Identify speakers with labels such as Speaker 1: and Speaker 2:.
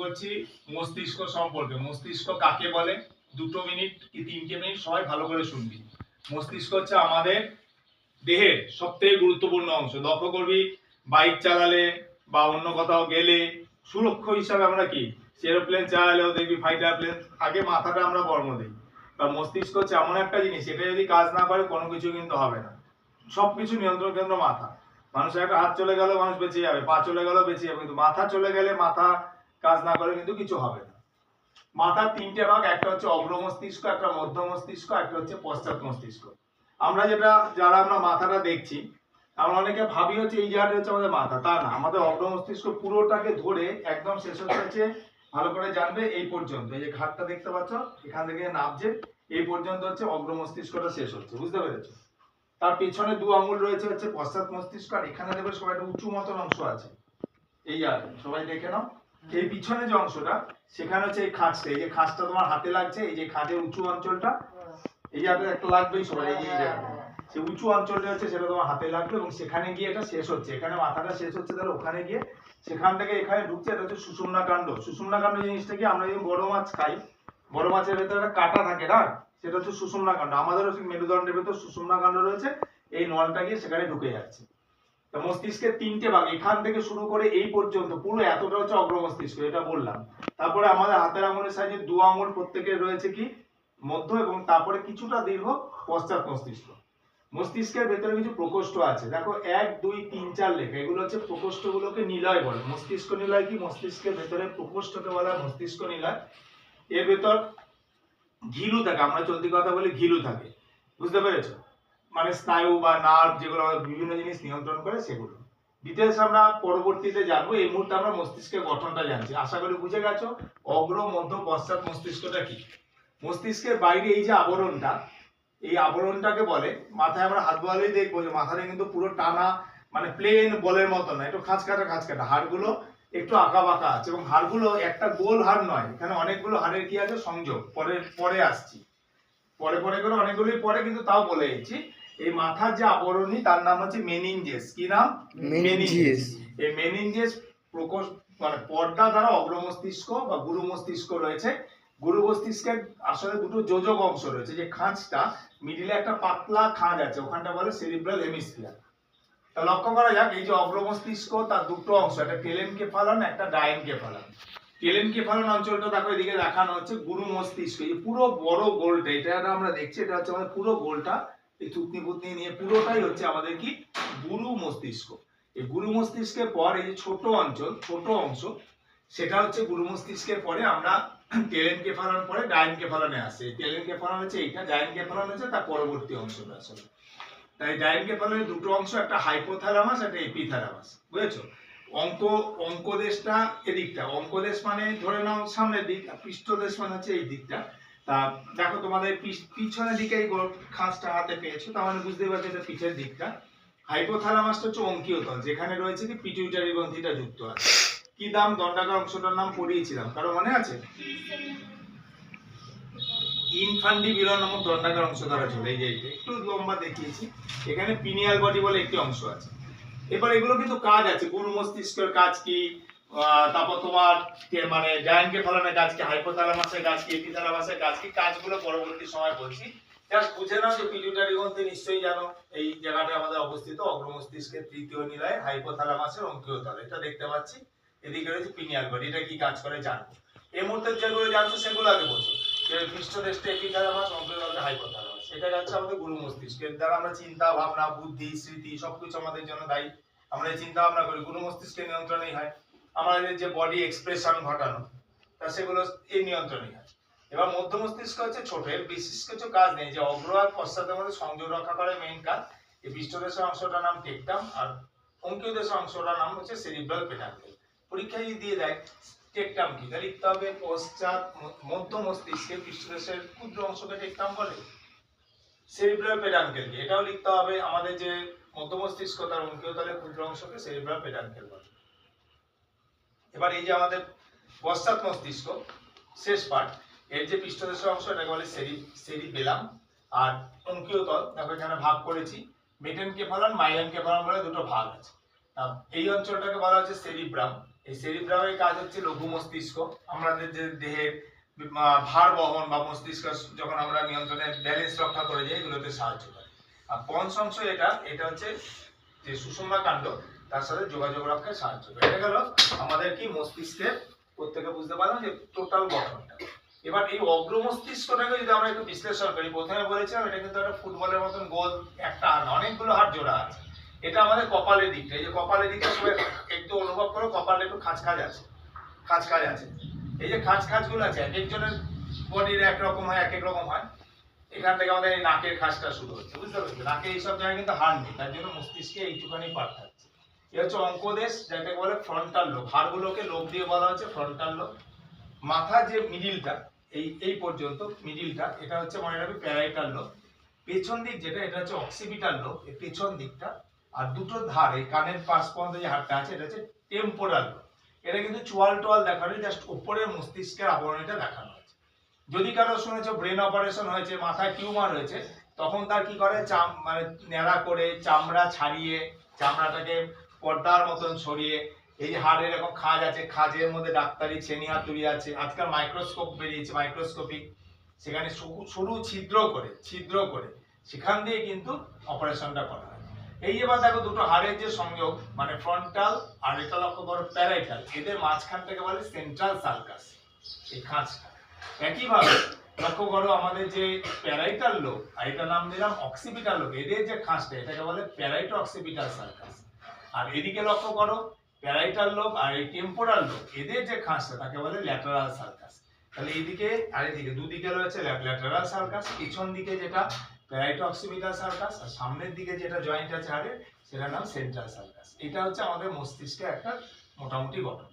Speaker 1: করছি মস্তিষ্ক সম্পর্কে। মস্তিষ্ক কাকে বলে? দুটো মিনিট কি তিনটে মিনিট? সবাই ভালো করে শুনবি। মস্তিষ্ক হচ্ছে আমাদের দেহের সব থেকে গুরুত্বপূর্ণ অংশ। লক্ষ্য করবি, বাইক চালালে বা অন্য কোথাও গেলে সুরক্ষা হিসাবে আমরা কি? এরোপ্লেন চালালেও দেখবি ফাইটার প্লেন আগে মাথাটা আমরা বর্ম দিই। বা মস্তিষ্ক হচ্ছে এমন একটা জিনিস এটা যদি কাজ না করে কোনো কিছু কিন্তু হবে না। সবকিছু নিয়ন্ত্রণ কেন্দ্র মাথা। মানুষের একটা হাত চলে গেল মানুষ বেঁচে যাবে, পা চলে গেল বেঁচে যাবে, কিন্তু মাথা চলে গেলে মাথা কাজ না করে কিন্তু কিছু হবে না। মাথার তিনটে ভাগ, একটা হচ্ছে অগ্র মস্তিষ্ক, একটা মধ্য মস্তিষ্ক, একটা হচ্ছে পশ্চাৎ মস্তিষ্ক। আমরা যেটা, যারা আমরা মাথাটা দেখছি, আমরা অনেকে ভাবি হচ্ছে এই জায়গাটা হচ্ছে আমাদের মাথা। তা না, আমাদের অগ্র মস্তিষ্ক পুরোটাকে ধরে একদম শেষ হচ্ছে ভালো করে জানবে এই পর্যন্ত। এই যে ঘাটটা দেখতে পাচ্ছ, এখান থেকে নামছে, এই পর্যন্ত হচ্ছে অগ্র মস্তিষ্কটা শেষ হচ্ছে। বুঝতে পেরেছ? তার পিছনে দু আঙুল রয়েছে হচ্ছে পশ্চাৎ মস্তিষ্ক, আর এখানে দেখবে সবাই একটা উঁচু মতন অংশ আছে। এই আর সবাই দেখে নাও। এই পিছনে যে অংশটা, সেখানে হচ্ছে এই খাঁজটা, এই যে খাঁজটা তোমার হাতে লাগছে, এই যে খাঁজের উঁচু অঞ্চলটা, এই জায়গাটা একটা লাগবেই সবাই এই যে সেই উঁচু অঞ্চলটা হচ্ছে সেটা তোমার হাতে লাগবে এবং সেখানে গিয়ে এটা শেষ হচ্ছে। এখানে মাথাটা শেষ হচ্ছে, তাহলে ওখানে গিয়ে সেখান থেকে এখানে ঢুকছে, এটা হচ্ছে সুষুম্না কাণ্ড সুষুম্না কাণ্ড জিনিসটা কি, আমরা যদি বড় মাছ খাই, বড় মাছের ভেতরে একটা কাটা থাকে না, সেটা হচ্ছে সুষুম্না কাণ্ড আমাদেরও সেই মেরুদণ্ডের ভেতর সুষুম্না কাণ্ড রয়েছে, এই নলটা গিয়ে সেখানে ঢুকে যাচ্ছে। মস্তিষ্কের তিনটে ভাগ, এখান থেকে শুরু করে এই পর্যন্ত, পুরো এতটা হচ্ছে অগ্র মস্তিষ্ক, এটা বললাম। তারপরে আমাদের হাতের আঙুলের সাইজে দু আঙুল প্রত্যেকের রয়েছে কি? মধ্য এবং তারপরে কিছুটা দীর্ঘ পশ্চাৎ মস্তিষ্ক। মস্তিষ্কের ভেতরে কিছু প্রকোষ্ঠ আছে। দেখো, এক, দুই, তিন, চার লেখা। এগুলো হচ্ছে প্রকোষ্ঠগুলোকে নিলয় বলে। মস্তিষ্ক নিলয় কি? মস্তিষ্কের ভেতরে প্রকোষ্ঠকে বলা হয় মস্তিষ্ক নিলয়। এর ভেতর ঘিলু থাকে, আমরা চলতি কথা বলি ঘিলু থাকে। বুঝতে পেরেছ? মানে স্নায়ু বা নার্ভ যেগুলো আমাদের বিভিন্ন জিনিস নিয়ন্ত্রণ করে, সেগুলো। ডিটেলস আমরা পরবর্তীতে জানব। এই মুহূর্তে আমরা মস্তিষ্কের গঠনটা জানছি। আশা করি বুঝে গেছো, অগ্র, মধ্য, পশ্চাৎ মস্তিষ্কটা কি? মস্তিষ্কের বাইরে এই যে আবরণটা, এই আবরণটাকে বলে, মাথায় আমরা হাত বলেই দেখব যে মাথাটা কিন্তু পুরো টানা মানে প্লেন বলের মতো না, একটু খাঁচ কাটা খাঁচ কাটা হাড়গুলো একটু আঁকা বাঁকা আছে এবং হাড়গুলো একটা গোল হাড় নয়। এখানে অনেকগুলো হাড়ের কি আছে? সংযোগ। পরে পরে আসছি। পরে পরে করে অনেকগুলোই পরে, কিন্তু তাও বলে দিচ্ছি। এই মাথার যে আবরণী তার নাম হচ্ছে মেনিনজেস কি নাম?
Speaker 2: মেনিনজিয়াস।
Speaker 1: এই মেনিনজেস প্রকোষ মানে পর্দা দ্বারা অগ্র মস্তিষ্ক বা গুরু মস্তিষ্ক রয়েছে। গুরু মস্তিষ্কের আসলে দুটো যোজক অংশ রয়েছে। যে খাঁজটা মিডিলে একটা পাতলা খাঁজ আছে ওখানটা বলে সেরিব্রাল হেমিস্ফিয়ার তা লক্ষ্য করা যাক এই যে অগ্র মস্তিষ্ক তার দুটো অংশ একটা টেলেন কে কেফালন একটা ডায়েন কেফালন টেলেন কে কেফালন অঞ্চলটা দেখো এদিকে দেখানো হচ্ছে গুরু মস্তিষ্ক। এই পুরো বড় গোলটা এটা আমরা দেখছি এটা হচ্ছে আমাদের পুরো গোলটা এই থুতনি ফুতনি নিয়ে পুরোটাই হচ্ছে আমাদের কি? গুরু মস্তিষ্ক। এই গুরু মস্তিষ্কের পর এই যে ছোট অঞ্চল, ছোট অংশ, সেটা হচ্ছে গুরু মস্তিষ্কের পরে আমরা টেলেন পরে ডায়েন আসে। টেলেন হচ্ছে এইটা ডায়েন হচ্ছে তার পরবর্তী অংশটা আসলে তাই ডায়েন কেফালনের দুটো অংশ, একটা হাইপোথ্যালামাস একটা এপিথ্যালামাস বুঝেছ? অঙ্ক, অঙ্কদেশটা এদিকটা। অঙ্কদেশ মানে ধরে নাও সামনের দিক পৃষ্ঠদেশ মানে হচ্ছে এই দিকটা। তা দেখো তোমাদের পিছনের দিকে এই খাঁজটা হাতে পেয়েছ তার মানে বুঝতেই পারছ এটা পিঠের দিকটা। হাইপোথ্যালামাসটা হচ্ছে অঙ্কীয় তল যেখানে রয়েছে কি পিটুইটারি গ্রন্থিটা যুক্ত আছে। কি দাম? দণ্ডাকার অংশটার নাম পড়িয়েছিলাম, কারও মনে আছে? ইনফান্ডি বিরল নামক দণ্ডাকার অংশ দ্বারা চলে এই যে একটু লম্বা দেখিয়েছি, এখানে পিনিয়াল বডি বলে একটি অংশ আছে। এবার এগুলো কিন্তু কাজ আছে গুরু মস্তিষ্কের কাজ কি? তারপর তোমার মানে জায়ান্টকে ফলনের কাজ কি হাইপোথ্যালামাসের কাজ কি এপিথ্যালামাসের কাজ কি কাজগুলো পরবর্তী সময় বলছি। জাস্ট বুঝে নাও যে পিটুইটারি গ্রন্থি নিশ্চয়ই জানো, এই জায়গাটা আমাদের অবস্থিত, অগ্র মস্তিষ্কের তৃতীয় নিলয়ে হাইপোথ্যালামাসের অঙ্কীয় তল এটা দেখতে পাচ্ছি। এদিকে রয়েছে পিনিয়াল বডি, এটা কি কাজ করে জানব এই মুহূর্তে যেগুলো জানছো সেগুলো আগে বলছো যে পৃষ্ঠদেশটা এপিথ্যালামাস অঙ্কীয় তলটা হাইপোথ্যালামাস এটা যাচ্ছে আমাদের গুরু মস্তিষ্ক এর দ্বারা আমরা চিন্তা, ভাবনা, বুদ্ধি, স্মৃতি, সবকিছু আমাদের জন্য দায়ী। আমরা এই চিন্তা ভাবনা করি, গুরু মস্তিষ্কের নিয়ন্ত্রণেই হয়। আমাদের যে বডি এক্সপ্রেশন ঘটানো, তা সেগুলো এই নিয়ন্ত্রণেই হয় এবার মধ্য মস্তিষ্ক হচ্ছে ছোট, এর বিশেষ কিছু কাজ নেই। যে অগ্র আর পশ্চাতের মধ্যে সংযোগ রক্ষা করে মেইন কাজ, এই পৃষ্ঠদেশের অংশটার নাম টেকটাম, আর অঙ্কীয় দেশের অংশটার নাম হচ্ছে সেরিব্রাল পেটাঙ্কেল পরীক্ষায় যদি দিয়ে দেয়, টেকটাম কি? তাহলে লিখতে হবে পশ্চাৎ মধ্য মস্তিষ্কের পৃষ্ঠদেশের ক্ষুদ্র অংশকে টেকটাম বলে। সেরিব্রাল পেডাঙ্কেল এটাও লিখতে হবে আমাদের যে মধ্য মস্তিষ্ক তার অঙ্কীয় তলের ক্ষুদ্র অংশকে সেরিব্রাল পেডাঙ্কেল বলে। এবার এই যে আমাদের পশ্চাৎ মস্তিষ্ক, শেষ পার্ট এর যে পৃষ্ঠদেশের অংশ, এটাকে বলে সেরি সেরিবেলাম আর অঙ্কীয় তল, দেখো এখানে ভাগ করেছি, মেটেন কেফালন মাইলেন কেফালন বলে দুটো ভাগ আছে। এই অঞ্চলটাকে বলা হচ্ছে সেরিব্রাম। এই সেরিব্রামের কাজ হচ্ছে লঘু মস্তিষ্ক, আমাদের যে দেহের ভার বহন বা মস্তিষ্ক যখন আমরা নিয়ন্ত্রণে ব্যালেন্স রক্ষা করে যাই, এগুলোতে সাহায্য করে। আর পঞ্চ অংশ এটা এটা হচ্ছে যে সুষুম্না কাণ্ড তার সাথে যোগাযোগ রক্ষায় সাহায্য করে। এটা গেল আমাদের কি মস্তিষ্কের প্রত্যেকে বুঝতে পারলাম যে টোটাল গঠনটা। এবার এই অগ্র মস্তিষ্কটাকে যদি আমরা একটু বিশ্লেষণ করি, প্রথমে বলেছিলাম এটা কিন্তু একটা ফুটবলের মতন গোল, একটা অনেকগুলো হাড় জোড়া আছে। এটা আমাদের কপালের দিকটা, এই যে কপালের দিকটা সবাই একটু অনুভব করো কপালে একটু খাঁজ খাঁজ আছে খাঁজ খাঁজ আছে। এই যে খাঁজ খাঁজগুলো আছে, এক একজনের বডির একরকম হয়, এক এক রকম হয়। এখান থেকে আমাদের এই নাকের খাঁজটা শুরু হচ্ছে, বুঝতে পারছ? নাকে এইসব জায়গায় কিন্তু হাড় নেই, তার জন্য মস্তিষ্কে এইটুখানি পার্ট থাকছে এ হচ্ছে অঙ্কদেশ যেটাকে বলে ফ্রন্টাল লোব হাড়গুলোকে লোব দিয়ে বলা হচ্ছে ফ্রন্টাল লোব মাথার যে মিডিলটা এই এই পর্যন্ত মিডিলটা এটা হচ্ছে মনে রাখবে প্যারাইটাল লোব পেছন দিক যেটা, এটা হচ্ছে অক্সিপিটাল লোব এই পেছন দিকটা। আর দুটো ধার, এই কানের পাশ পর্যন্ত যে হাড়টা আছে, এটা হচ্ছে টেম্পোরাল লোব এটা কিন্তু চোয়াল টোয়াল দেখানো জাস্ট উপরের মস্তিষ্কের আবরণীটা দেখানো হয়েছে। যদি কারও শুনেছো ব্রেন অপারেশন হয়েছে, মাথায় টিউমার হয়েছে, তখন তার কি করে? চাম মানে ন্যাড়া করে, চামড়া ছাড়িয়ে, চামড়াটাকে পর্দার মতন ছড়িয়ে, এই যে হাড়ের এরকম খাঁজ আছে, খাঁজের মধ্যে ডাক্তারি ছেনি হাতুড়ি আছে, আজকাল মাইক্রোস্কোপ বেরিয়েছে মাইক্রোস্কোপিক সেখানে সরু ছিদ্র করে ছিদ্র করে, সেখান দিয়ে কিন্তু অপারেশনটা করা হয়। এই এবার দেখো দুটো হাড়ের যে সংযোগ মানে ফ্রন্টাল আর এটা লক্ষ্য করো প্যারাইটাল এদের মাঝখানটাকে বলে সেন্ট্রাল সার্কাস এই খাঁজটা। একইভাবে, লক্ষ্য করো আমাদের যে প্যারাইটাল লোক আর এটা নাম দিলাম অক্সিপিটাল লোক এদের যে খাঁজটা, এটাকে বলে প্যারাইটো অক্সিপিটাল সার্কাস আর এদিকে লক্ষ্য করো প্যারাইটাল লোক আর এই টেম্পোরাল লোক এদের যে খাঁজটা তাকে বলে ল্যাটারাল সার্কাস তাহলে এদিকে আর এদিকে, দুদিকে রয়েছে ল্যাটারাল সার্কাস পিছন দিকে যেটা প্যারাইটো অক্সিপিটাল সার্কাস আর সামনের দিকে যেটা জয়েন্ট আছে হাড়ের সেটার নাম সেন্ট্রাল সার্কাস এটা হচ্ছে আমাদের মস্তিষ্কে একটা মোটামুটি গঠন।